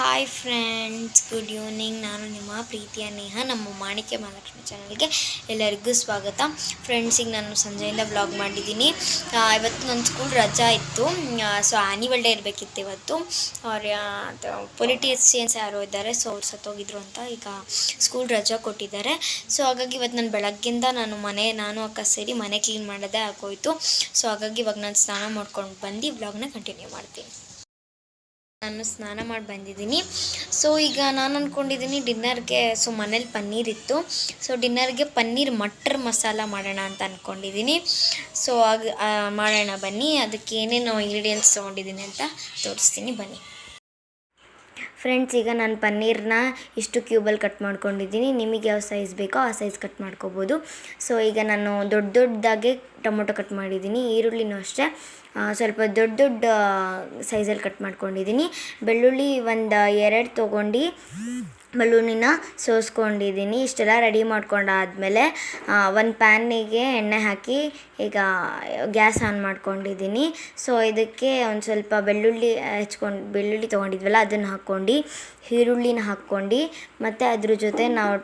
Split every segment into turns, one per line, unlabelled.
Hi friends good evening ನಾನು ನಿಮ್ಮ ಪ್ರೀತಿಯ ನೇಹ, ನಮ್ಮ ಮಾಣಿಕ್ಯ ಮಹಾಲಕ್ಷ್ಮಿ ಚಾನಲ್ಗೆ ಎಲ್ಲರಿಗೂ ಸ್ವಾಗತ. ಫ್ರೆಂಡ್ಸಿಗೆ ನಾನು ಸಂಜೆಯಿಂದ ಬ್ಲಾಗ್ ಮಾಡಿದ್ದೀನಿ. ಇವತ್ತು ನನ್ನ ಸ್ಕೂಲ್ ರಜಾ ಇತ್ತು. ಸೊ ಆ್ಯನಿವಲ್ ಡೇ ಇರಬೇಕಿತ್ತು ಇವತ್ತು. ಅವ್ರ ಪೊಲಿಟಿಷಿಯನ್ಸ್ ಯಾರೋ ಇದ್ದಾರೆ ಸೊ ಅವ್ರು ಸತ್ತೋಗಿದ್ರು ಅಂತ ಈಗ ಸ್ಕೂಲ್ ರಜಾ ಕೊಟ್ಟಿದ್ದಾರೆ. ಸೊ ಹಾಗಾಗಿ ಇವತ್ತು ನಾನು ಬೆಳಗ್ಗಿಂದ ನಾನು ಮನೆ, ನಾನು ಅಕ್ಕ ಸೇರಿ ಮನೆ ಕ್ಲೀನ್ ಮಾಡೋದೇ ಆಗೋಯ್ತು. ಸೊ ಹಾಗಾಗಿ ಇವಾಗ ನಾನು ಸ್ನಾನ ಮಾಡ್ಕೊಂಡು ಬಂದು ಬ್ಲಾಗ್ನ ಕಂಟಿನ್ಯೂ ಮಾಡ್ತೀನಿ. ನಾನು ಸ್ನಾನ ಮಾಡಿ ಬಂದಿದ್ದೀನಿ. ಸೊ ಈಗ ನಾನು ಅಂದ್ಕೊಂಡಿದ್ದೀನಿ ಡಿನ್ನರ್ಗೆ ಸೊ ಮನೇಲಿ ಪನ್ನೀರ್ ಇತ್ತು. ಸೊ ಡಿನ್ನರ್ಗೆ ಪನ್ನೀರ್ ಮಟರ್ ಮಸಾಲ ಮಾಡೋಣ ಅಂತ ಅಂದ್ಕೊಂಡಿದ್ದೀನಿ ಸೊ ಆಗ ಮಾಡೋಣ ಬನ್ನಿ. ಅದಕ್ಕೆ ಏನೇನು ಇಂಗ್ರೀಡಿಯೆಂಟ್ಸ್ ತೊಗೊಂಡಿದ್ದೀನಿ ಅಂತ ತೋರಿಸ್ತೀನಿ. ಬನ್ನಿ. ಫ್ರೆಂಡ್ಸ್ ಈಗ ನಾನು ಪನ್ನೀರ್ನ ಇಷ್ಟು ಕ್ಯೂಬಲ್ಲಿ ಕಟ್ ಮಾಡ್ಕೊಂಡಿದ್ದೀನಿ. ನಿಮಗೆ ಯಾವ ಸೈಜ್ ಬೇಕೋ ಆ ಸೈಜ್ ಕಟ್ ಮಾಡ್ಕೋಬೋದು. ಸೊ ಈಗ ನಾನು ದೊಡ್ಡ ದೊಡ್ಡದಾಗೆ ಟೊಮೊಟೊ ಕಟ್ ಮಾಡಿದ್ದೀನಿ. ಈರುಳ್ಳಿನೂ ಅಷ್ಟೇ. ಸ್ವಲ್ಪ ದೊಡ್ಡ ದೊಡ್ಡ ಸೈಜಲ್ಲಿ ಕಟ್ ಮಾಡ್ಕೊಂಡಿದ್ದೀನಿ. ಬೆಳ್ಳುಳ್ಳಿ ಒಂದು ಎರಡು ತೊಗೊಂಡು ಬೆಳ್ಳುಳ್ಳಿನ ಸೋಸ್ಕೊಂಡಿದ್ದೀನಿ. ಇಷ್ಟೆಲ್ಲ ರೆಡಿ ಮಾಡ್ಕೊಂಡಾದಮೇಲೆ ಒಂದು ಪ್ಯಾನಿಗೆ ಎಣ್ಣೆ ಹಾಕಿ ಈಗ ಗ್ಯಾಸ್ ಆನ್ ಮಾಡ್ಕೊಂಡಿದ್ದೀನಿ. ಸೊ ಇದಕ್ಕೆ ಒಂದು ಸ್ವಲ್ಪ ಬೆಳ್ಳುಳ್ಳಿ ಹೆಚ್ಕೊಂಡು, ಬೆಳ್ಳುಳ್ಳಿ ತೊಗೊಂಡಿದ್ವಲ್ಲ, ಅದನ್ನು ಹಾಕ್ಕೊಂಡು, ಈರುಳ್ಳಿನ ಹಾಕ್ಕೊಂಡು, ಮತ್ತು ಅದ್ರ ಜೊತೆ ನಾವು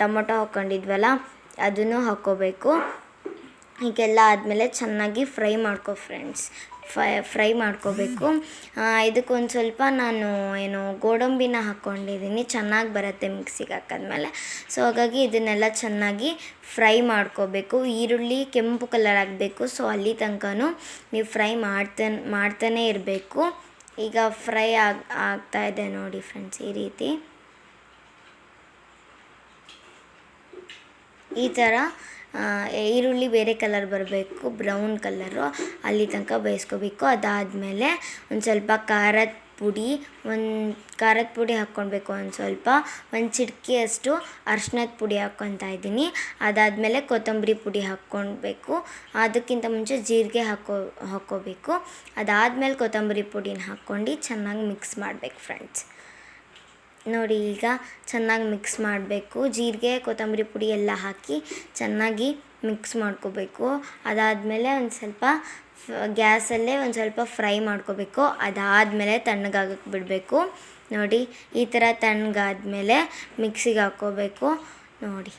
ಟೊಮೊಟೊ ಹಾಕ್ಕೊಂಡಿದ್ವಲ್ಲ ಅದನ್ನು ಹಾಕ್ಕೋಬೇಕು. ಹೀಗೆಲ್ಲ ಆದಮೇಲೆ ಚೆನ್ನಾಗಿ ಫ್ರೈ ಮಾಡ್ಕೊ, ಫ್ರೆಂಡ್ಸ್. ಫ್ರೈ ಫ್ರೈ ಮಾಡ್ಕೋಬೇಕು. ಇದಕ್ಕೊಂದು ಸ್ವಲ್ಪ ನಾನು ಏನು ಗೋಡಂಬಿನ ಹಾಕ್ಕೊಂಡಿದ್ದೀನಿ ಚೆನ್ನಾಗಿ ಬರುತ್ತೆ ಮಿಕ್ಸಿಗೆ ಹಾಕಿದ್ಮೇಲೆ. ಸೊ ಹಾಗಾಗಿ ಇದನ್ನೆಲ್ಲ ಚೆನ್ನಾಗಿ ಫ್ರೈ ಮಾಡ್ಕೋಬೇಕು. ಈರುಳ್ಳಿ ಕೆಂಪು ಕಲರ್ ಆಗಬೇಕು. ಸೊ ಅಲ್ಲಿ ತನಕನೂ ನೀವು ಫ್ರೈ ಮಾಡ್ತಾನೆ ಮಾಡ್ತಾನೆ ಇರಬೇಕು. ಈಗ ಫ್ರೈ ಆಗ್, ಆಗ್ತಾ ಇದೆ ನೋಡಿ ಫ್ರೆಂಡ್ಸ್ ಈ ರೀತಿ. ಈ ಥರ ಈರುಳ್ಳಿ ಬೇರೆ ಕಲರ್ ಬರಬೇಕು ಬ್ರೌನ್ ಕಲರು ಅಲ್ಲಿ ತನಕ ಬೇಯಿಸ್ಕೋಬೇಕು. ಅದಾದಮೇಲೆ ಒಂದು ಸ್ವಲ್ಪ ಖಾರದ ಪುಡಿ, ಒಂದು ಖಾರದ ಪುಡಿ ಹಾಕ್ಕೊಳ್ಬೇಕು ಒಂದು ಸ್ವಲ್ಪ. ಒಂದು ಚಿಟಕಿಯಷ್ಟು ಅರ್ಶಿನದ ಪುಡಿ ಹಾಕ್ಕೊತಾ ಇದ್ದೀನಿ. ಅದಾದಮೇಲೆ ಕೊತ್ತಂಬರಿ ಪುಡಿ ಹಾಕ್ಕೊಳ್ಬೇಕು. ಅದಕ್ಕಿಂತ ಮುಂಚೆ ಜೀರಿಗೆ ಹಾಕೋ ಹಾಕ್ಕೋಬೇಕು ಅದಾದಮೇಲೆ ಕೊತ್ತಂಬರಿ ಪುಡಿನ ಹಾಕ್ಕೊಂಡು ಚೆನ್ನಾಗಿ ಮಿಕ್ಸ್ ಮಾಡಬೇಕು ಫ್ರೆಂಡ್ಸ್ ನೋಡಿ, ಈಗ ಚೆನ್ನಾಗಿ ಮಿಕ್ಸ್ ಮಾಡಬೇಕು. ಜೀರಿಗೆ, ಕೊತ್ತಂಬರಿ ಪುಡಿ ಎಲ್ಲ ಹಾಕಿ ಚೆನ್ನಾಗಿ ಮಿಕ್ಸ್ ಮಾಡ್ಕೋಬೇಕು. ಅದಾದಮೇಲೆ ಒಂದು ಸ್ವಲ್ಪ ಗ್ಯಾಸಲ್ಲೇ ಒಂದು ಸ್ವಲ್ಪ ಫ್ರೈ ಮಾಡ್ಕೋಬೇಕು. ಅದಾದಮೇಲೆ ತಣ್ಣಗಾಗಕ್ಕೆ ಬಿಡಬೇಕು. ನೋಡಿ, ಈ ಥರ ತಣ್ಣಗಾದ್ಮೇಲೆ ಮಿಕ್ಸಿಗೆ ಹಾಕ್ಕೋಬೇಕು ನೋಡಿ.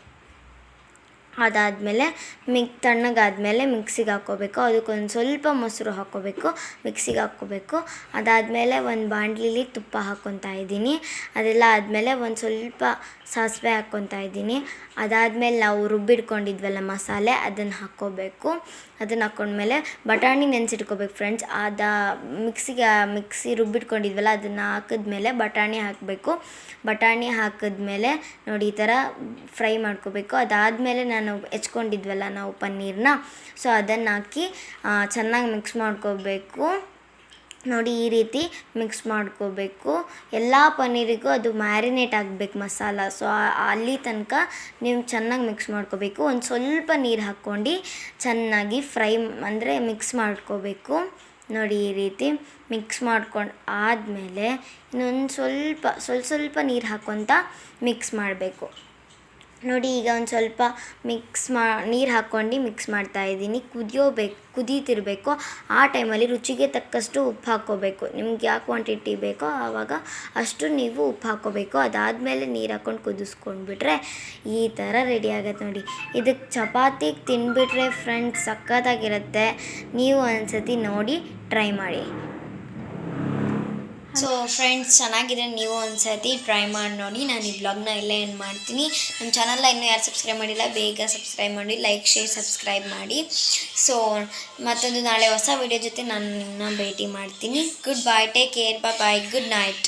ಅದಾದಮೇಲೆ ಮಿಕ್ ತಣ್ಣಗಾದಮೇಲೆ ಮಿಕ್ಸಿಗೆ ಹಾಕ್ಕೋಬೇಕು. ಅದಕ್ಕೊಂದು ಸ್ವಲ್ಪ ಮೊಸರು ಹಾಕ್ಕೋಬೇಕು. ಮಿಕ್ಸಿಗೆ ಹಾಕ್ಕೋಬೇಕು. ಅದಾದಮೇಲೆ ಒಂದು ಬಾಣಲಿಲಿ ತುಪ್ಪ ಹಾಕ್ಕೊತಾ ಇದ್ದೀನಿ. ಅದೆಲ್ಲ ಆದಮೇಲೆ ಒಂದು ಸ್ವಲ್ಪ ಸಾಸಿವೆ ಹಾಕ್ಕೊತಾ ಇದ್ದೀನಿ. ಅದಾದಮೇಲೆ ನಾವು ರುಬ್ಬಿಟ್ಕೊಂಡಿದ್ವಲ್ಲ ಮಸಾಲೆ, ಅದನ್ನು ಹಾಕ್ಕೋಬೇಕು. ಅದನ್ನು ಹಾಕ್ಕೊಂಡ್ಮೇಲೆ ಬಟಾಣಿ ನೆನೆಸಿಟ್ಕೋಬೇಕು ಫ್ರೆಂಡ್ಸ್ ಅದ ಮಿಕ್ಸಿಗೆ ಮಿಕ್ಸಿ ರುಬ್ಬಿಟ್ಕೊಂಡಿದ್ವಲ್ಲ, ಅದನ್ನು ಹಾಕಿದ್ಮೇಲೆ ಬಟಾಣಿ ಹಾಕಬೇಕು. ಬಟಾಣಿ ಹಾಕಿದ್ಮೇಲೆ ನೋಡಿ ಈ ಥರ ಫ್ರೈ ಮಾಡ್ಕೋಬೇಕು. ಅದಾದಮೇಲೆ ನಾನು ಹೆಚ್ಕೊಂಡಿದ್ವಲ್ಲ ನಾವು ಪನ್ನೀರನ್ನ ಸೊ ಅದನ್ನು ಹಾಕಿ ಚೆನ್ನಾಗಿ ಮಿಕ್ಸ್ ಮಾಡ್ಕೋಬೇಕು. ನೋಡಿ ಈ ರೀತಿ ಮಿಕ್ಸ್ ಮಾಡ್ಕೋಬೇಕು. ಎಲ್ಲ ಪನ್ನೀರಿಗೂ ಅದು ಮ್ಯಾರಿನೇಟ್ ಆಗಬೇಕು ಮಸಾಲ. ಸೊ ಅಲ್ಲಿ ತನಕ ನೀವು ಚೆನ್ನಾಗಿ ಮಿಕ್ಸ್ ಮಾಡ್ಕೋಬೇಕು. ಒಂದು ಸ್ವಲ್ಪ ನೀರು ಹಾಕ್ಕೊಂಡು ಚೆನ್ನಾಗಿ ಫ್ರೈ ಅಂದರೆ ಮಿಕ್ಸ್ ಮಾಡ್ಕೋಬೇಕು. ನೋಡಿ ಈ ರೀತಿ ಮಿಕ್ಸ್ ಮಾಡ್ಕೊಂಡು ಆದಮೇಲೆ ಇನ್ನೊಂದು ಸ್ವಲ್ಪ ಸ್ವಲ್ಪ ಸ್ವಲ್ಪ ನೀರು ಹಾಕ್ಕೊತ ಮಿಕ್ಸ್ ಮಾಡಬೇಕು. ನೋಡಿ, ಈಗ ಒಂದು ಸ್ವಲ್ಪ ಮಿಕ್ಸ್ ಮಾ, ನೀರು ಹಾಕ್ಕೊಂಡು ಮಿಕ್ಸ್ ಮಾಡ್ತಾ ಇದ್ದೀನಿ. ಕುದಿಯೋಬೇಕು, ಕುದೀತಿರಬೇಕು. ಆ ಟೈಮಲ್ಲಿ ರುಚಿಗೆ ತಕ್ಕಷ್ಟು ಉಪ್ಪು ಹಾಕ್ಕೋಬೇಕು. ನಿಮ್ಗೆ ಯಾವ ಕ್ವಾಂಟಿಟಿ ಬೇಕೋ ಆವಾಗ ಅಷ್ಟು ನೀವು ಉಪ್ಪು ಹಾಕ್ಕೋಬೇಕು. ಅದಾದಮೇಲೆ ನೀರು ಹಾಕ್ಕೊಂಡು ಕುದಿಸ್ಕೊಂಡ್ಬಿಟ್ರೆ ಈ ಥರ ರೆಡಿ ಆಗುತ್ತೆ ನೋಡಿ. ಇದಕ್ಕೆ ಚಪಾತಿಗೆ ತಿನ್ಬಿಟ್ರೆ ಫ್ರೆಂಡ್ಸ್ ಸಖತ್ತಾಗಿರುತ್ತೆ. ನೀವು ಒಂದ್ಸತಿ ನೋಡಿ ಟ್ರೈ ಮಾಡಿ. ಸೊ ಫ್ರೆಂಡ್ಸ್ ಚೆನ್ನಾಗಿದೆ. ನೀವು ಒಂದ್ಸತಿ ಟ್ರೈ ಮಾಡಿ ನೋಡಿ. ನಾನು ಈ ಬ್ಲಾಗ್ನ ಎಲ್ಲ ಏನು ಮಾಡ್ತೀನಿ. ನಮ್ಮ ಚಾನಲ್ನ ಇನ್ನೂ ಯಾರು ಸಬ್ಸ್ಕ್ರೈಬ್ ಮಾಡಿಲ್ಲ, ಬೇಗ ಸಬ್ಸ್ಕ್ರೈಬ್ ಮಾಡಿ. ಲೈಕ್ ಶೇರ್ ಸಬ್ಸ್ಕ್ರೈಬ್ ಮಾಡಿ. ಸೊ ಮತ್ತೊಂದು ನಾಳೆ ಹೊಸ ವಿಡಿಯೋ ಜೊತೆ ನಾನು ನಿಮ್ಮನ್ನ ಭೇಟಿ ಮಾಡ್ತೀನಿ. Good bye take care bye bye good night